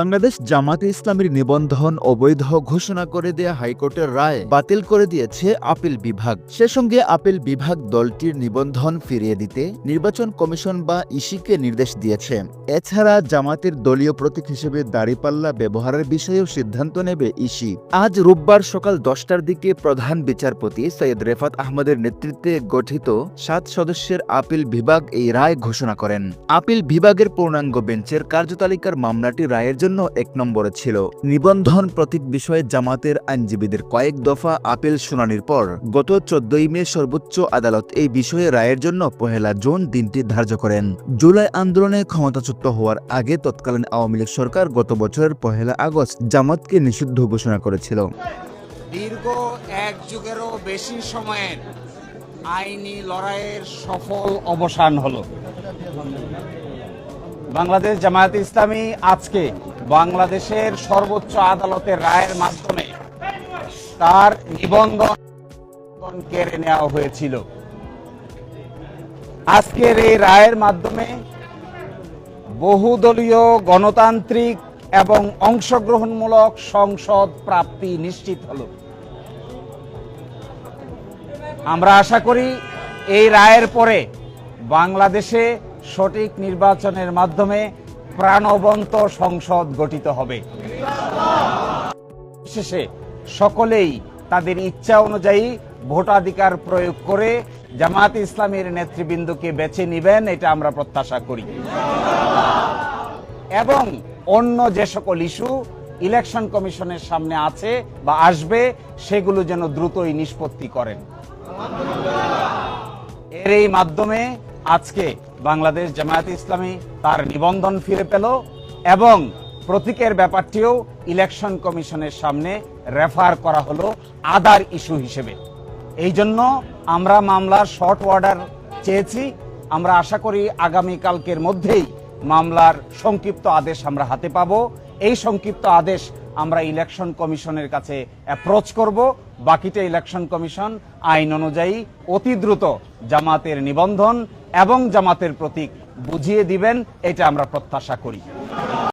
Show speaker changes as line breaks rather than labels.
বাংলাদেশ জামাতে ইসলামীর নিবন্ধন অবৈধ ঘোষণা করে দেয়া হাইকোর্টের রায় বাতিল করে দিয়েছে আপিল বিভাগ। সে সঙ্গে আপিল বিভাগ দলটির নিবন্ধন ফিরিয়ে দিতে নির্বাচন কমিশন বা ইসিকে নির্দেশ দিয়েছে। এছাড়া জামাতের দলীয় প্রতীক হিসেবে দাড়িপাল্লা ব্যবহারের বিষয়েও সিদ্ধান্ত নেবে ইসি। আজ রোববার সকাল দশটার দিকে প্রধান বিচারপতি সৈয়দ রেফাত আহমদের নেতৃত্বে গঠিত সাত সদস্যের আপিল বিভাগ এই রায় ঘোষণা করেন। আপিল বিভাগের পূর্ণাঙ্গ বেঞ্চের কার্যতালিকার মামলাটি রায়ের জন্য এক নম্বরে ছিল। নিবন্ধন প্রতীক বিষয়ে জামাতের আইনজীবীদের কয়েক দফা আপিল শুনানির পর গত চোদ্দই মে সর্বোচ্চ আদালত এই বিষয়ে রায়ের জন্য পহেলা জুন দিনটি ধার্য করেন। জুলাই আন্দোলনে ক্ষমতাচ্যুত হওয়ার আগে তৎকালীন আওয়ামী লীগ সরকার গত বছরের পহেলা আগস্ট জামাতকে নিষিদ্ধ ঘোষণা করেছিল।
দীর্ঘ এক যুগেরও বেশি সময়ের আইনি লড়াইয়ের সফল অবসান হলো। বাংলাদেশ জামায়াত ইসলামী আজকে বাংলাদেশের সর্বোচ্চ আদালতের রায়ের মাধ্যমে তার নিবন্ধন কেড়ে নেওয়া হয়েছিল। আজকের এই রায়ের মাধ্যমে বহুদলীয় গণতান্ত্রিক এবং অংশগ্রহণমূলক সংসদ প্রাপ্তি নিশ্চিত হলো। আমরা আশা করি এই রায়ের পরে বাংলাদেশে সঠিক নির্বাচনের মাধ্যমে প্রাণবন্ত সংসদ গঠিত হবে। শেষে সকলেই তাদের ইচ্ছা অনুযায়ী ভোটাধিকার প্রয়োগ করে জামাত ইসলামের নেতৃবৃন্দকে বেছে নিবেন, এটা আমরা প্রত্যাশা করি। এবং অন্য যে সকল ইস্যু ইলেকশন কমিশনের সামনে আছে বা আসবে, সেগুলো যেন দ্রুতই নিষ্পত্তি করেন। এর এই মাধ্যমে আজকে বাংলাদেশ জামায়াত ইসলামী তার নিবন্ধন ফিরে পেল এবং প্রতীকের ব্যাপারটিও ইলেকশন কমিশনের সামনে রেফার করা হলো আদার ইস্যু হিসেবে। এই জন্য আমরা মামলার শর্ট অর্ডার চেয়েছি। আমরা আশা করি আগামী কালকের মধ্যেই মামলার সংক্ষিপ্ত আদেশ আমরা হাতে পাব। এই সংক্ষিপ্ত আদেশ আমরা ইলেকশন কমিশনের কাছে অ্যাপ্রোচ করব। বাকিটা ইলেকশন কমিশন আইন অনুযায়ী অতি দ্রুত জামাতের নিবন্ধন এবং জামাতের প্রতীক বুঝিয়ে দিবেন এটা আমরা প্রত্যাশা করি।